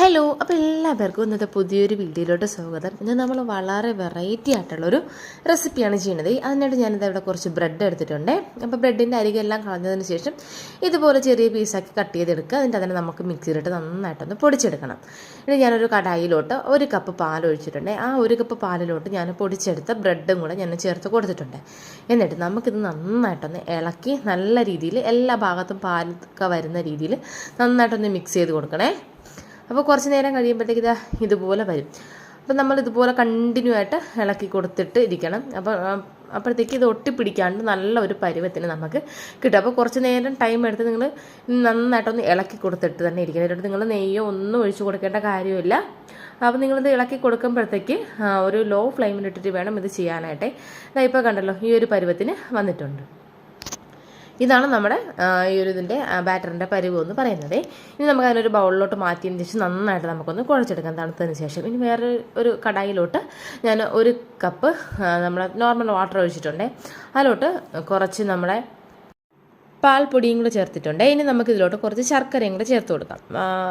Hello അപ്പോൾ എല്ലാവർക്കും ഇന്നത്തെ പുതിയൊരു വീഡിയോയിലോട്ട് സ്വാഗതം. ഇന്ന് നമ്മൾ വളരെ വെറൈറ്റി ആയിട്ടുള്ളൊരു റെസിപ്പിയാണ് ചെയ്യുന്നത്. അതിനായിട്ട് ഞാനിത് ഇവിടെ കുറച്ച് ബ്രെഡ് എടുത്തിട്ടുണ്ട്. അപ്പോൾ ബ്രെഡിന്റെ അരികെല്ലാം കളഞ്ഞതിന് ശേഷം ഇതുപോലെ ചെറിയ പീസാക്കി കട്ട് ചെയ്തെടുക്കുക. അതിന്റെ അതിനെ നമുക്ക് മിക്സിയിലിട്ട് നന്നായിട്ടൊന്ന് പൊടിച്ചെടുക്കണം. ഇനി ഞാനൊരു കടായിലോട്ട് ഒരു കപ്പ് പാൽ ഒഴിച്ചിട്ടുണ്ട്. ആ ഒരു കപ്പ് പാലിലോട്ട് ഞാൻ പൊടിച്ചെടുത്ത ബ്രെഡും കൂടെ ഞാൻ ചേർത്ത് കൊടുത്തിട്ടുണ്ട്. എന്നിട്ട് നമുക്കിത് നന്നായിട്ടൊന്ന് ഇളക്കി നല്ല രീതിയിൽ എല്ലാ ഭാഗത്തും പാലൊക്കെ വരുന്ന രീതിയിൽ നന്നായിട്ടൊന്ന് മിക്സ് ചെയ്ത് കൊടുക്കണേ. അപ്പോൾ കുറച്ച് നേരം കഴിയുമ്പോഴത്തേക്ക് ഇതാ ഇതുപോലെ വരും. അപ്പോൾ നമ്മൾ ഇതുപോലെ കണ്ടിന്യൂ ആയിട്ട് ഇളക്കി കൊടുത്തിട്ട് ഇരിക്കണം. അപ്പോൾ അപ്പോഴത്തേക്ക് ഇത് ഒട്ടിപ്പിടിക്കാണ്ട് നല്ല ഒരു പരുവത്തിന് നമുക്ക് കിട്ടും. അപ്പോൾ കുറച്ച് നേരം ടൈം എടുത്ത് നിങ്ങൾ നന്നായിട്ടൊന്ന് ഇളക്കി കൊടുത്തിട്ട് തന്നെ ഇരിക്കണം. എന്നിട്ട് നിങ്ങൾ നെയ്യോ ഒന്നും ഒഴിച്ചു കൊടുക്കേണ്ട കാര്യമില്ല. അപ്പോൾ നിങ്ങളിത് ഇളക്കി കൊടുക്കുമ്പോഴത്തേക്ക് ഒരു ലോ ഫ്ലെയിമിലിട്ടിട്ട് വേണം ഇത് ചെയ്യാനായിട്ടേ. ഇപ്പോൾ കണ്ടല്ലോ ഈ ഒരു പരുവത്തിന് വന്നിട്ടുണ്ട്. ഇതാണ് നമ്മുടെ ഈ ഒരു ഇതിന്റെ ബാറ്ററിന്റെ പരിവ് എന്ന് പറയുന്നത്. ഇനി നമുക്ക് അതിനൊരു ബൗളിലോട്ട് മാറ്റിയതിന് ശേഷം നന്നായിട്ട് നമുക്കൊന്ന് കുഴച്ചെടുക്കാം തണുത്തതിന് ശേഷം. ഇനി വേറെ ഒരു കടായിലോട്ട് ഞാൻ ഒരു കപ്പ് നമ്മുടെ നോർമൽ വാട്ടർ ഒഴിച്ചിട്ടുണ്ട്. അതിലോട്ട് കുറച്ച് നമ്മുടെ പാൽപ്പൊടിയും കൂടെ ചേർത്തിട്ടുണ്ട്. ഇനി നമുക്ക് ഇതിലോട്ട് കുറച്ച് ശർക്കരയും കൂടെ ചേർത്ത് കൊടുക്കാം.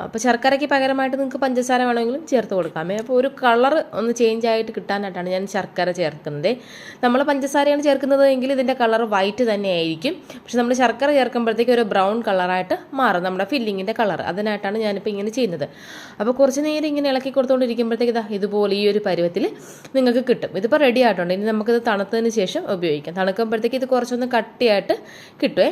അപ്പോൾ ശർക്കരയ്ക്ക് പകരമായിട്ട് നിങ്ങൾക്ക് പഞ്ചസാര വേണമെങ്കിലും ചേർത്ത് കൊടുക്കാം. അപ്പോൾ ഒരു കളർ ഒന്ന് ചേഞ്ച് ആയിട്ട് കിട്ടാനായിട്ടാണ് ഞാൻ ശർക്കര ചേർക്കുന്നത്. നമ്മൾ പഞ്ചസാരയാണ് ചേർക്കുന്നത് എങ്കിൽ ഇതിന്റെ കളർ വൈറ്റ് തന്നെയായിരിക്കും പക്ഷെ നമ്മൾ ശർക്കര ചേർക്കുമ്പോഴത്തേക്ക് ഒരു ബ്രൗൺ കളറായിട്ട് മാറും. നമ്മുടെ ഫില്ലിങ്ങിന്റെ കളർ അതിനായിട്ടാണ് ഞാനിപ്പോൾ ഇങ്ങനെ ചെയ്യുന്നത്. അപ്പോൾ കുറച്ച് നേരം ഇങ്ങനെ ഇളക്കി കൊടുത്തുകൊണ്ടിരിക്കുമ്പോഴത്തേക്ക് ഇതാ ഇതുപോലെ ഈ ഒരു പരുവത്തിൽ നിങ്ങൾക്ക് കിട്ടും. ഇതിപ്പോൾ റെഡി ആയിട്ടുണ്ട്. ഇനി നമുക്കിത് തണുത്തതിന് ശേഷം ഉപയോഗിക്കാം. തണുക്കുമ്പോഴത്തേക്ക് ഇത് കുറച്ചൊന്ന് കട്ടിയായിട്ട് കിട്ടുമേ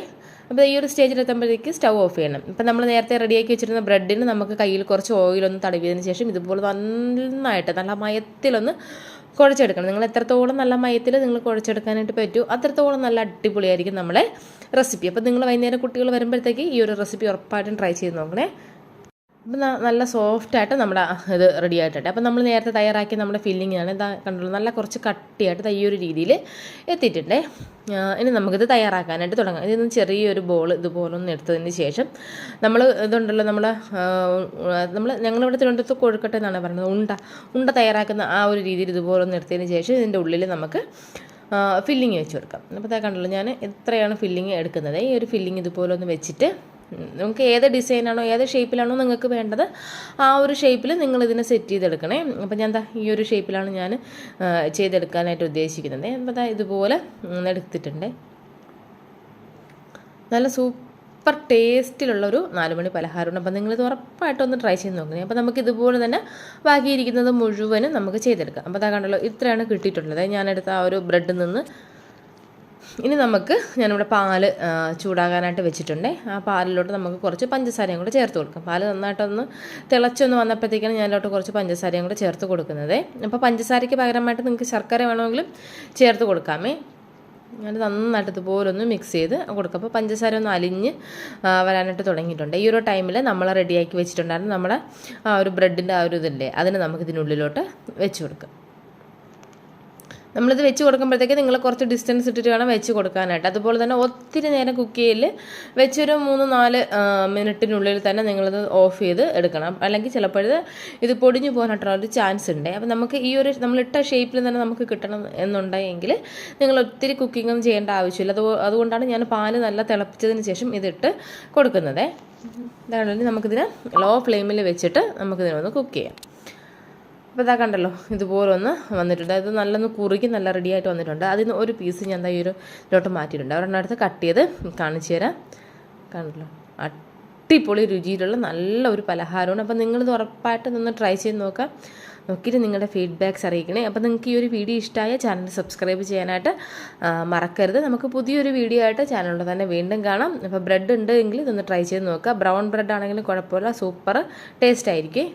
അപ്പോൾ ഈ ഒരു സ്റ്റേജിൽ എത്തുമ്പോഴത്തേക്ക് സ്റ്റൗ ഓഫ് ചെയ്യണം. ഇപ്പം നമ്മൾ നേരത്തെ റെഡിയാക്കി വെച്ചിരുന്ന ബ്രെഡിന് നമുക്ക് കയ്യിൽ കുറച്ച് ഓയിലൊന്ന് തടവിയതിന് ശേഷം ഇതുപോലെ നന്നായിട്ട് നല്ല മയത്തിലൊന്ന് കുഴച്ചെടുക്കണം. നിങ്ങൾ എത്രത്തോളം നല്ല മയത്തിൽ നിങ്ങൾ കുഴച്ചെടുക്കാനായിട്ട് പറ്റൂ അത്രത്തോളം നല്ല അടിപൊളിയായിരിക്കും നമ്മളെ റെസിപ്പി അപ്പോൾ നിങ്ങൾ വൈകുന്നേരം കുട്ടികൾ വരുമ്പോഴത്തേക്ക് ഈ ഒരു റെസിപ്പി ഉറപ്പായിട്ടും ട്രൈ ചെയ്ത് നോക്കണേ. അപ്പം നല്ല സോഫ്റ്റായിട്ട് നമ്മുടെ ഇത് റെഡി ആയിട്ടുണ്ട്. അപ്പം നമ്മൾ നേരത്തെ തയ്യാറാക്കിയ നമ്മുടെ ഫില്ലിങ്ങാണ് ഇതാ കണ്ടുള്ളൂ നല്ല കുറച്ച് കട്ടിയായിട്ട് ഈ ഒരു രീതിയിൽ എത്തിയിട്ടുണ്ട്. ഇനി നമുക്കിത് തയ്യാറാക്കാനായിട്ട് തുടങ്ങാം. ഇതിൽ ചെറിയൊരു ബോൾ ഇതുപോലെ ഒന്ന് എടുത്തതിന് ശേഷം നമ്മൾ ഇതുണ്ടല്ലോ നമ്മൾ നമ്മൾ ഞങ്ങളിവിടെ തിരുവനന്തപുരത്ത് കൊഴുക്കട്ടെ എന്നാണ് പറയുന്നത്. ഉണ്ട ഉണ്ട തയ്യാറാക്കുന്ന ആ ഒരു രീതിയിൽ ഇതുപോലെ ഒന്ന് എടുത്തതിന് ശേഷം ഇതിന്റെ ഉള്ളിൽ നമുക്ക് ഫില്ലിങ് വെച്ച് കൊടുക്കാം. അപ്പോൾ കണ്ടല്ലോ ഞാൻ എത്രയാണ് ഫില്ലിങ് എടുക്കുന്നത്. ഈ ഒരു ഫില്ലിങ് ഇതുപോലെ ഒന്ന് വെച്ചിട്ട് നമുക്ക് ഏത് ഡിസൈനാണോ ഏത് ഷേപ്പിലാണോ നിങ്ങൾക്ക് വേണ്ടത് ആ ഒരു ഷേപ്പിൽ നിങ്ങൾ ഇതിനെ സെറ്റ് ചെയ്തെടുക്കണേ. അപ്പോൾ ഞാൻ എന്താ ഈ ഒരു ഷേപ്പിലാണ് ഞാൻ ചെയ്തെടുക്കാനായിട്ട് ഉദ്ദേശിക്കുന്നത്. അപ്പോൾ ഇതുപോലെ എടുത്തിട്ടുണ്ട്. നല്ല സൂപ്പർ ടേസ്റ്റിലുള്ളൊരു നാലുമണി പലഹാരമുണ്ട് അപ്പോൾ നിങ്ങളിത് ഉറപ്പായിട്ടൊന്ന് ട്രൈ ചെയ്ത് നോക്കണേ. അപ്പോൾ നമുക്ക് ഇതുപോലെ തന്നെ ബാക്കിയിരിക്കുന്നത് മുഴുവനും നമുക്ക് ചെയ്തെടുക്കാം. അപ്പോൾ അതാ കണ്ടല്ലോ ഇത്രയാണ് കിട്ടിയിട്ടുള്ളത്. ഞാനെടുത്ത ആ ഒരു ബ്രെഡിൽ നിന്ന് ഇനി നമുക്ക് ഞാനിവിടെ പാൽ ചൂടാകാനായിട്ട് വെച്ചിട്ടുണ്ട്. ആ പാലിലോട്ട് നമുക്ക് കുറച്ച് പഞ്ചസാരയും കൂടെ ചേർത്ത് കൊടുക്കാം. പാൽ നന്നായിട്ടൊന്ന് തിളച്ചൊന്ന് വന്നപ്പോഴത്തേക്കാണ് ഞാനിലോട്ട് കുറച്ച് പഞ്ചസാരയും കൂടെ ചേർത്ത് കൊടുക്കുന്നത്. അപ്പോൾ പഞ്ചസാരയ്ക്ക് പകരമായിട്ട് നിങ്ങൾക്ക് ശർക്കര വേണമെങ്കിലും ചേർത്ത് കൊടുക്കാമേ. ഞാൻ നന്നായിട്ട് ഇതുപോലെ ഒന്ന് മിക്സ് ചെയ്ത് കൊടുക്കുക അപ്പോൾ പഞ്ചസാര ഒന്ന് അലിഞ്ഞ് വരാനായിട്ട് തുടങ്ങിയിട്ടുണ്ട്. ഈ ഒരു ടൈമിൽ നമ്മൾ റെഡിയാക്കി വെച്ചിട്ടുണ്ടായിരുന്നു നമ്മുടെ ആ ഒരു ബ്രെഡിന്റെ ആ ഒരു ഇതില്ലേ അതിന് നമുക്കിതിനുള്ളിലോട്ട് വെച്ച് കൊടുക്കാം. നമ്മളിത് വെച്ച് കൊടുക്കുമ്പോഴത്തേക്ക് നിങ്ങൾ കുറച്ച് ഡിസ്റ്റൻസ് ഇട്ടിട്ട് വേണം വെച്ച് കൊടുക്കാനായിട്ട്. അതുപോലെ തന്നെ ഒത്തിരി നേരം കുക്ക് ചെയ്യൽ വെച്ചൊരു മൂന്ന് നാല് മിനിറ്റിനുള്ളിൽ തന്നെ നിങ്ങളിത് ഓഫ് ചെയ്ത് എടുക്കണം. അല്ലെങ്കിൽ ചിലപ്പോഴത് ഇത് പൊടിഞ്ഞു പോകാനായിട്ടുള്ള ഒരു ചാൻസ് ഉണ്ട്. അപ്പോൾ നമുക്ക് ഈ ഒരു നമ്മളിട്ട ഷേപ്പിൽ തന്നെ നമുക്ക് കിട്ടണം എന്നുണ്ടെങ്കിൽ നിങ്ങൾ ഒത്തിരി കുക്കിങ്ങും ചെയ്യേണ്ട ആവശ്യമില്ല. അത് അതുകൊണ്ടാണ് ഞാൻ പാൽ നല്ല തിളപ്പിച്ചതിന് ശേഷം ഇതിട്ട് കൊടുക്കുന്നത്. അതാണെങ്കിൽ നമുക്കിതിനെ ലോ ഫ്ലെയിമിൽ വെച്ചിട്ട് നമുക്കിതിനൊന്ന് കുക്ക് ചെയ്യാം. അപ്പോൾ ഇതാ കണ്ടല്ലോ ഇതുപോലെ ഒന്ന് വന്നിട്ടുണ്ട്. അത് നല്ലൊന്ന് കുറുകി നല്ല റെഡി ആയിട്ട് വന്നിട്ടുണ്ട്. അതിൽ നിന്ന് ഒരു പീസ് ഞാൻ എന്താ ഈ ഒരു ഇതിലോട്ട് മാറ്റിയിട്ടുണ്ട്. അവരുടെ അടുത്ത് കട്ട് ചെയ്ത് കാണിച്ചു തരാം. കണ്ടല്ലോ അടിപൊളി രുചിയിലുള്ള നല്ല ഒരു പലഹാരമാണ്. അപ്പോൾ നിങ്ങളിത് ഉറപ്പായിട്ട് നിന്ന് ട്രൈ ചെയ്ത് നോക്കാം. നോക്കിയിട്ട് നിങ്ങളുടെ ഫീഡ്ബാക്ക്സ് അറിയിക്കണേ. അപ്പോൾ നിങ്ങൾക്ക് ഈ ഒരു വീഡിയോ ഇഷ്ടമായ ചാനൽ സബ്സ്ക്രൈബ് ചെയ്യാനായിട്ട് മറക്കരുത്. നമുക്ക് പുതിയൊരു വീഡിയോ ആയിട്ട് ചാനലിൽ തന്നെ വീണ്ടും കാണാം. അപ്പോൾ ബ്രെഡ് ഉണ്ട് എങ്കിൽ ഇതൊന്ന് ട്രൈ ചെയ്ത് നോക്കുക ബ്രൗൺ ബ്രെഡ് ആണെങ്കിലും കുഴപ്പമില്ല. സൂപ്പർ ടേസ്റ്റ് ആയിരിക്കും.